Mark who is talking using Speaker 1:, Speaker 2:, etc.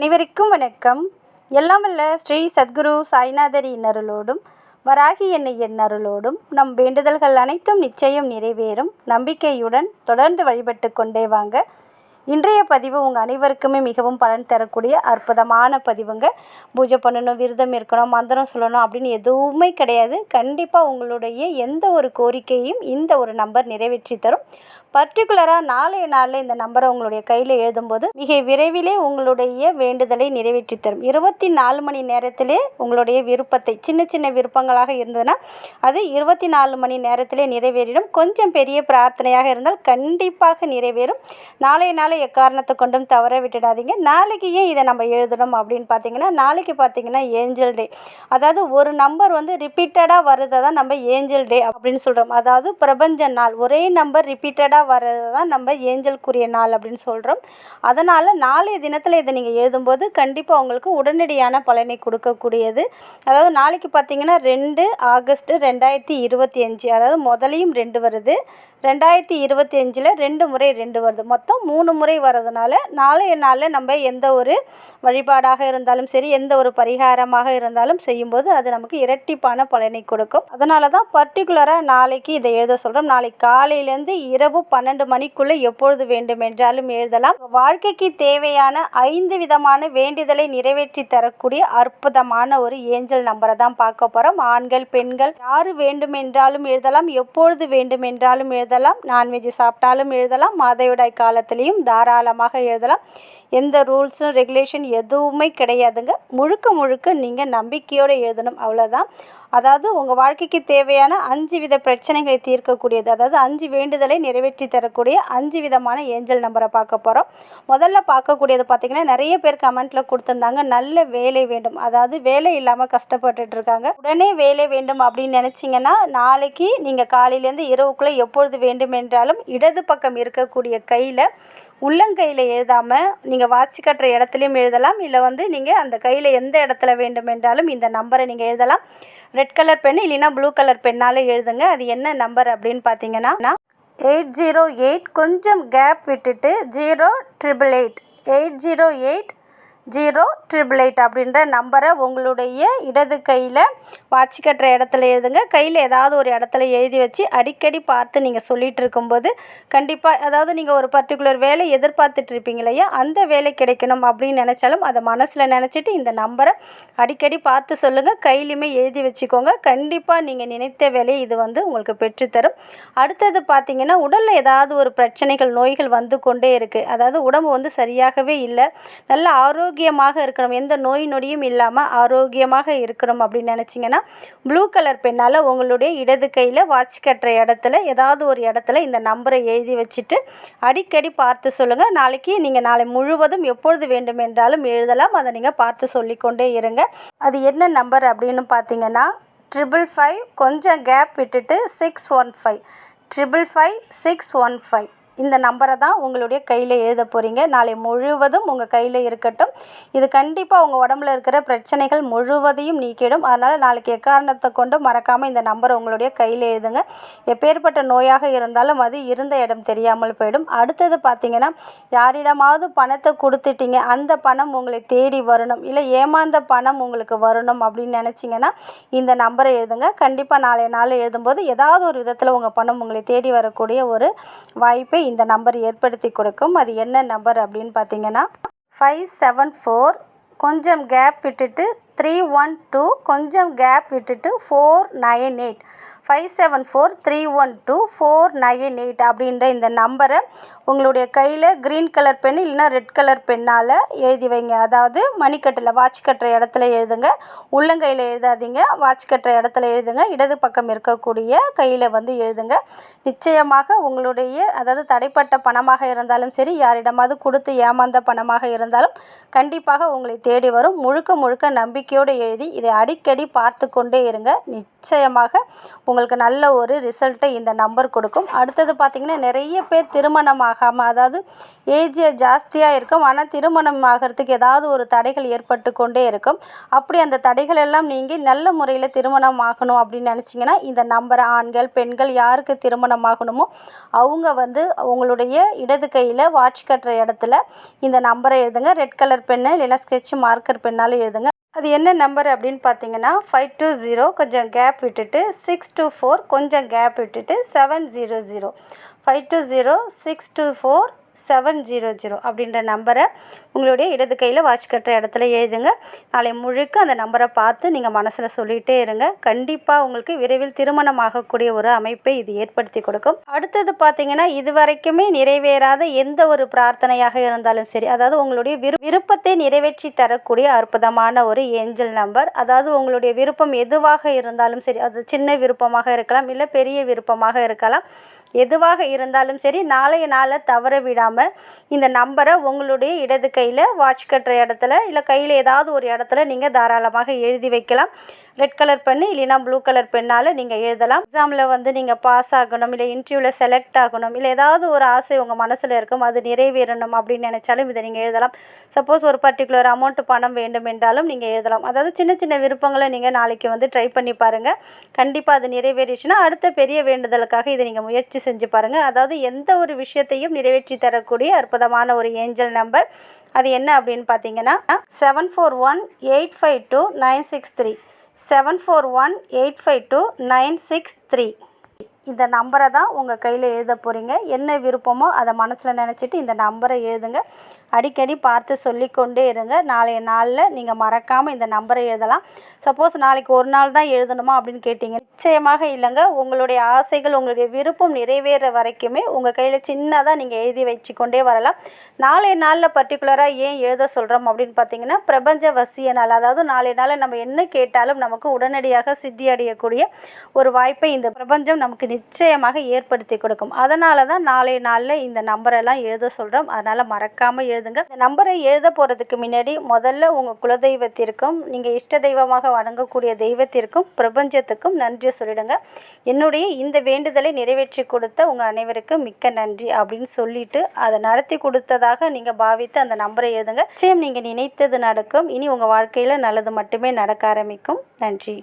Speaker 1: அனைவருக்கும் வணக்கம். எல்லாம் அல்ல ஸ்ரீ சத்குரு சாய்நாதரி இன்னருளோடும் வராகி என்னை எண்ணருளோடும் நம் வேண்டுதல்கள் அனைத்தும் நிச்சயம் நிறைவேறும். நம்பிக்கையுடன் தொடர்ந்து வழிபட்டு கொண்டே வாங்க. இன்றைய பதிவு உங்கள் அனைவருக்குமே மிகவும் பலன் தரக்கூடிய அற்புதமான பதிவுங்க. பூஜை பண்ணணும் விரதம் இருக்கணும் மந்திரம் சொல்லணும் அப்படின்னு எதுவுமே கிடையாது. கண்டிப்பாக உங்களுடைய எந்த ஒரு கோரிக்கையும் இந்த ஒரு நம்பர் நிறைவேற்றி தரும். பர்டிகுலராக நாளைய நாளில் இந்த நம்பரை உங்களுடைய கையில் எழுதும்போது மிக விரைவிலே உங்களுடைய வேண்டுதலை நிறைவேற்றி தரும். இருபத்தி நாலு மணி நேரத்திலே உங்களுடைய விருப்பத்தை சின்ன சின்ன விருப்பங்களாக இருந்ததுன்னா அது இருபத்தி நாலு மணி நேரத்திலே நிறைவேறிடும். கொஞ்சம் பெரிய பிரார்த்தனையாக இருந்தால் கண்டிப்பாக நிறைவேறும். நாளைய நாளை எக்காரணத்தை கொண்டும் தவற விட்டுடாதீங்க. நாளைக்கு ஏன் இதை நம்ம எழுதணும் அப்படின்னு பார்த்தீங்கன்னா நாளைக்கு பார்த்தீங்கன்னா ஏஞ்சல் டே. அதாவது ஒரு நம்பர் வந்து ரிப்பீட்டடாக வர்றதை தான் நம்ம ஏஞ்சல் டே அப்படின்னு சொல்கிறோம் அதாவது பிரபஞ்ச நாள் ஒரே நம்பர் ரிப்பீட்டடாக வர்றதை தான் நம்ம ஏஞ்சலுக்குரிய நாள் அப்படின்னு சொல்கிறோம் அதனால் நாளைய தினத்தில் இதை நீங்கள் எழுதும்போது கண்டிப்பாக உங்களுக்கு உடனடியான பலனை கொடுக்கக்கூடியது. அதாவது நாளைக்கு பார்த்தீங்கன்னா ரெண்டு ஆகஸ்ட் ரெண்டாயிரத்தி இருபத்தி அஞ்சு அதாவது முதலையும் ரெண்டு வருது. ரெண்டாயிரத்தி இருபத்தி அஞ்சில் ரெண்டு முறை ரெண்டு வருது. மொத்தம் மூணு முறை வர்றதுனால நாளைய நாளில் நம்ம எந்த ஒரு வழிபாடாக இருந்தாலும் சரி எந்த ஒரு பரிகாரமாக இருந்தாலும் செய்யும்போது அது நமக்கு இரட்டிப்பான பலனை கொடுக்கும். அதனால தான் பர்டிகுலராக நாளைக்கு இதை எழுத சொல்கிறோம் நாளைக்கு காலையிலேருந்து இரவு பன்னெண்டு மணிக்குள்ளே எப்பொழுது வேண்டுமென்றாலும் எழுதலாம். வாழ்க்கைக்கு தேவையான ஐந்து விதமான வேண்டுதலை நிறைவேற்றி தரக்கூடிய அற்புதமான ஒரு ஏஞ்சல் நம்பரை தான் பார்க்க போகிறோம் ஆண்கள் பெண்கள் யார் வேண்டுமென்றாலும் எழுதலாம் எப்பொழுது வேண்டுமென்றாலும் எழுதலாம் நான்வெஜ் சாப்பிட்டாலும் எழுதலாம் மாதவிடாய் காலத்திலையும் தாராளமாக எழுதலாம். எந்த ரூல்ஸும் ரெகுலேஷன் எதுவுமே கிடையாதுங்க. முழுக்க முழுக்க நீங்கள் நம்பிக்கையோடு எழுதணும். அவ்வளோதான் அதாவது உங்கள் வாழ்க்கைக்கு தேவையான அஞ்சு வித பிரச்சனைகளை தீர்க்கக்கூடியது. அதாவது அஞ்சு வேண்டுதலை நிறைவேற்றி தரக்கூடிய அஞ்சு விதமான ஏஞ்சல் நம்பரை பார்க்க போகிறோம் முதல்ல பார்க்கக்கூடியது பார்த்திங்கன்னா நிறைய பேர் கமெண்ட்டில் கொடுத்துருந்தாங்க நல்ல வேலை வேண்டும். அதாவது வேலை இல்லாமல் கஷ்டப்பட்டுட்டு இருக்காங்க. உடனே வேலை வேண்டும் அப்படின்னு நினச்சிங்கன்னா நாளைக்கு நீங்கள் காலையிலேருந்து இரவுக்குள்ளே எப்பொழுது வேண்டுமென்றாலும் இடது பக்கம் இருக்கக்கூடிய கையில் உள்ளங்கையில் எழுதாமல் நீங்கள் வாட்சி கட்டுற இடத்துலையும் எழுதலாம். இல்லை வந்து நீங்கள் அந்த கையில் எந்த இடத்துல வேண்டுமென்றாலும் இந்த நம்பரை நீங்கள் எழுதலாம். ரெட் கலர் பென் இல்லைன்னா ப்ளூ கலர் பெண்ணால் எழுதுங்க. அது என்ன நம்பர் அப்படின்னு பார்த்தீங்கன்னா எயிட் ஜீரோ எயிட் கொஞ்சம் கேப் விட்டுட்டு zero triple eight. Eight zero eight zero triple eight அப்படின்ற நம்பரை உங்களுடைய இடது கையில் வாட்சி கட்டுற இடத்துல எழுதுங்க. கையில் ஏதாவது ஒரு இடத்துல எழுதி வச்சு அடிக்கடி பார்த்து நீங்கள் சொல்லிகிட்டு இருக்கும்போது கண்டிப்பாக அதாவது நீங்கள் ஒரு பர்டிகுலர் வேலை எதிர்பார்த்துட்டு இருப்பீங்க இல்லையா? அந்த வேலை கிடைக்கணும் அப்படின்னு நினச்சாலும் அதை மனசில் நினச்சிட்டு இந்த நம்பரை அடிக்கடி பார்த்து சொல்லுங்கள் கையிலையுமே எழுதி வச்சுக்கோங்க. கண்டிப்பாக நீங்கள் நினைத்த வேலையை இது வந்து உங்களுக்கு பெற்றுத்தரும். அடுத்தது பார்த்தீங்கன்னா உடலில் ஏதாவது ஒரு பிரச்சனைகள் நோய்கள் வந்து கொண்டே இருக்குது அதாவது உடம்பு வந்து சரியாகவே இல்லை. நல்ல ஆரோக்கிய ஆரோக்கியமாக இருக்கணும். எந்த நோய் நொடியும் இல்லாமல் ஆரோக்கியமாக இருக்கணும் அப்படின்னு நினச்சிங்கன்னா ப்ளூ கலர் பெண்ணால் உங்களுடைய இடது கையில் வாட்ச் கட்டுற இடத்துல ஏதாவது ஒரு இடத்துல இந்த நம்பரை எழுதி வச்சுட்டு அடிக்கடி பார்த்து சொல்லுங்கள் நாளைக்கு நீங்கள் நாளை முழுவதும் எப்பொழுது வேண்டுமென்றாலும் எழுதலாம். அதை நீங்கள் பார்த்து சொல்லிக்கொண்டே இருங்க. அது என்ன நம்பர் அப்படின்னு பார்த்தீங்கன்னா ட்ரிபிள் ஃபைவ் கொஞ்சம் கேப் விட்டுட்டு six one five triple five six one five இந்த நம்பரை தான் உங்களுடைய கையில் எழுத போகிறீங்க நாளை முழுவதும் உங்கள் கையில் இருக்கட்டும். இது கண்டிப்பாக உங்கள் உடம்புல இருக்கிற பிரச்சனைகள் முழுவதையும் நீக்கிடும். அதனால் நாளைக்கு எக்காரணத்தை கொண்டு மறக்காமல் இந்த நம்பரை உங்களுடைய கையில் எழுதுங்க. எப்பேற்பட்ட நோயாக இருந்தாலும் அது இருந்த இடம் தெரியாமல் போயிடும். அடுத்தது பார்த்தீங்கன்னா யாரிடமாவது பணத்தை கொடுத்துட்டீங்க. அந்த பணம் உங்களை தேடி வரணும். இல்லை ஏமாந்த பணம் உங்களுக்கு வரணும் அப்படின்னு நினச்சிங்கன்னா இந்த நம்பரை எழுதுங்க. கண்டிப்பாக நாளைய நாள் எழுதும்போது ஏதாவது ஒரு விதத்தில் உங்கள் பணம் உங்களை தேடி வரக்கூடிய ஒரு வாய்ப்பை இந்த நம்பர் ஏற்படுத்தி கொடுக்கும். அது என்ன நம்பர் அப்படின்னு பார்த்தீங்கன்னா ஃபைவ் செவன் ஃபோர் கொஞ்சம் கேப் விட்டுட்டு த்ரீ ஒன் டூ கொஞ்சம் கேப் விட்டுட்டு four nine eight five seven four three one two four nine eight அப்படின்ற இந்த நம்பரை உங்களுடைய கையில் க்ரீன் கலர் பென் இல்லைன்னா ரெட் கலர் பெண்ணால் எழுதி வைங்க. அதாவது மணிக்கட்டில் வாட்ச் கட்டுற இடத்துல எழுதுங்க. உள்ளங்கையில் எழுதாதீங்க. வாட்ச் கட்டுற இடத்துல எழுதுங்க. இடது பக்கம் இருக்கக்கூடிய கையில் வந்து எழுதுங்க. நிச்சயமாக உங்களுடைய அதாவது தடைப்பட்ட பணமாக இருந்தாலும் சரி யாரிடமாவது கொடுத்து ஏமாந்த பணமாக இருந்தாலும் கண்டிப்பாக உங்களை தேடி வரும். முழுக்க முழுக்க நம்பிக்கை நம்பிக்கையோடு எழுதி இதை அடிக்கடி பார்த்து கொண்டே இருங்க. நிச்சயமாக உங்களுக்கு நல்ல ஒரு ரிசல்ட்டை இந்த நம்பர் கொடுக்கும். அடுத்தது பார்த்திங்கன்னா நிறைய பேர் திருமணம் ஆகாமல் அதாவது ஏஜ் ஜாஸ்தியாக இருக்கும். ஆனால் திருமணம் ஆகிறதுக்கு ஏதாவது ஒரு தடைகள் ஏற்பட்டு கொண்டே இருக்கும். அப்படி அந்த தடைகள் எல்லாம் நீங்கள் நல்ல முறையில் திருமணம் ஆகணும் அப்படின்னு நினச்சிங்கன்னா இந்த நம்பரை ஆண்கள் பெண்கள் யாருக்கு திருமணம் ஆகணுமோ அவங்க வந்து உங்களுடைய இடது கையில் வாட்ச் கட்டுற இடத்துல இந்த நம்பரை எழுதுங்க. ரெட் கலர் பென்னு இல்லைன்னா ஸ்கெட்ச் மார்க்கர் பெண்ணாலும் எழுதுங்க. அது என்ன நம்பர் அப்படின்னு பார்த்தீங்கன்னா ஃபைவ் டூ ஜீரோ கொஞ்சம் கேப் விட்டுட்டு சிக்ஸ் டூ ஃபோர் கொஞ்சம் கேப் விட்டுட்டு seven zero zero five two zero six two four seven zero zero அப்படின்ற நம்பரை உங்களுடைய இடது கையில் வாட்ச் கட்டுற இடத்துல எழுதுங்க. நாளை முழுக்க அந்த நம்பரை பார்த்து நீங்கள் மனசில் சொல்லிகிட்டே இருங்க. கண்டிப்பாக உங்களுக்கு விரைவில் திருமணம் ஆகக்கூடிய ஒரு அமைப்பை இது ஏற்படுத்தி கொடுக்கும். அடுத்தது பார்த்தீங்கன்னா இது வரைக்குமே நிறைவேறாத எந்த ஒரு பிரார்த்தனையாக இருந்தாலும் சரி அதாவது உங்களுடைய விரு விருப்பத்தை நிறைவேற்றி தரக்கூடிய அற்புதமான ஒரு ஏஞ்சல் நம்பர். அதாவது உங்களுடைய விருப்பம் எதுவாக இருந்தாலும் சரி அது சின்ன விருப்பமாக இருக்கலாம் இல்லை பெரிய விருப்பமாக இருக்கலாம் எதுவாக இருந்தாலும் சரி நாளைய நாளை தவற விடாமல் இந்த நம்பரை உங்களுடைய இடது கையில் வாட்ச் கட்டுற இடத்துல இல்லை கையில் ஏதாவது ஒரு இடத்துல நீங்கள் தாராளமாக எழுதி வைக்கலாம். ரெட் கலர் பென்னு இல்லைனா ப்ளூ கலர் பெண்ணால் நீங்கள் எழுதலாம். எக்ஸாமில் வந்து நீங்கள் பாஸ் ஆகணும் இல்லை இன்டர்வியூவில் செலக்ட் ஆகணும் இல்லை ஏதாவது ஒரு ஆசை உங்கள் மனசில் இருக்கும் அது நிறைவேறணும் அப்படின்னு நினச்சாலும் இதை நீங்கள் எழுதலாம். சப்போஸ் ஒரு பர்டிகுலர் அமௌண்ட் பணம் வேண்டும் என்றாலும் நீங்கள் எழுதலாம். அதாவது சின்ன சின்ன விருப்பங்களை நீங்கள் நாளைக்கு வந்து ட்ரை பண்ணி பாருங்கள் கண்டிப்பாக அது நிறைவேறிச்சுன்னா அடுத்த பெரிய வேண்டுதலுக்காக இதை நீங்கள் முயற்சி செஞ்சு பாருங்கள் அதாவது எந்த ஒரு விஷயத்தையும் நிறைவேற்றி தரக்கூடிய அற்புதமான ஒரு ஏஞ்சல் நம்பர். அது என்ன அப்படின்னு பார்த்தீங்கன்னா seven four one eight five two nine six three seven four one eight five two nine six three இந்த நம்பரை தான் உங்கள் கையில் எழுத போகிறீங்க என்ன விருப்பமோ அதை மனசில் நினச்சிட்டு இந்த நம்பரை எழுதுங்க. அடிக்கடி பார்த்து சொல்லிக்கொண்டே இருங்க. நாளைய நாளில் நீங்கள் மறக்காமல் இந்த நம்பரை எழுதலாம். சப்போஸ் நாளைக்கு ஒரு நாள் தான் எழுதணுமா அப்படின்னு கேட்டிங்க. நிச்சயமாக இல்லைங்க. உங்களுடைய ஆசைகள் உங்களுடைய விருப்பம் நிறைவேற வரைக்குமே உங்கள் கையில் சின்னதாக நீங்கள் எழுதி வச்சு கொண்டே வரலாம். நாளைய நாளில் பர்டிகுலராக ஏன் எழுத சொல்கிறோம் அப்படின்னு பார்த்தீங்கன்னா பிரபஞ்ச வசிய நாள். அதாவது நாளைய நாளில் நம்ம என்ன கேட்டாலும் நமக்கு உடனடியாக சித்தி அடையக்கூடிய ஒரு வாய்ப்பை இந்த பிரபஞ்சம் நமக்கு நிச்சயமாக ஏற்படுத்தி கொடுக்கும். அதனால தான் நாளைய நாளில் இந்த நம்பரெல்லாம் எழுத சொல்கிறோம் அதனால் மறக்காமல் எழுதுங்க. இந்த நம்பரை எழுத போகிறதுக்கு முன்னாடி முதல்ல உங்கள் குலதெய்வத்திற்கும் நீங்கள் இஷ்ட தெய்வமாக வணங்கக்கூடிய தெய்வத்திற்கும் பிரபஞ்சத்துக்கும் நன்றி சொல்லிடுங்க. என்னுடைய இந்த வேண்டுதலை நிறைவேற்றி கொடுத்த உங்கள் அனைவருக்கும் மிக்க நன்றி அப்படின்னு சொல்லிட்டு அதை நடத்தி கொடுத்ததாக நீங்கள் பாவித்து அந்த நம்பரை எழுதுங்க. நிச்சயம் நீங்கள் நினைத்தது நடக்கும். இனி உங்கள் வாழ்க்கையில் நல்லது மட்டுமே நடக்க ஆரம்பிக்கும். நன்றி.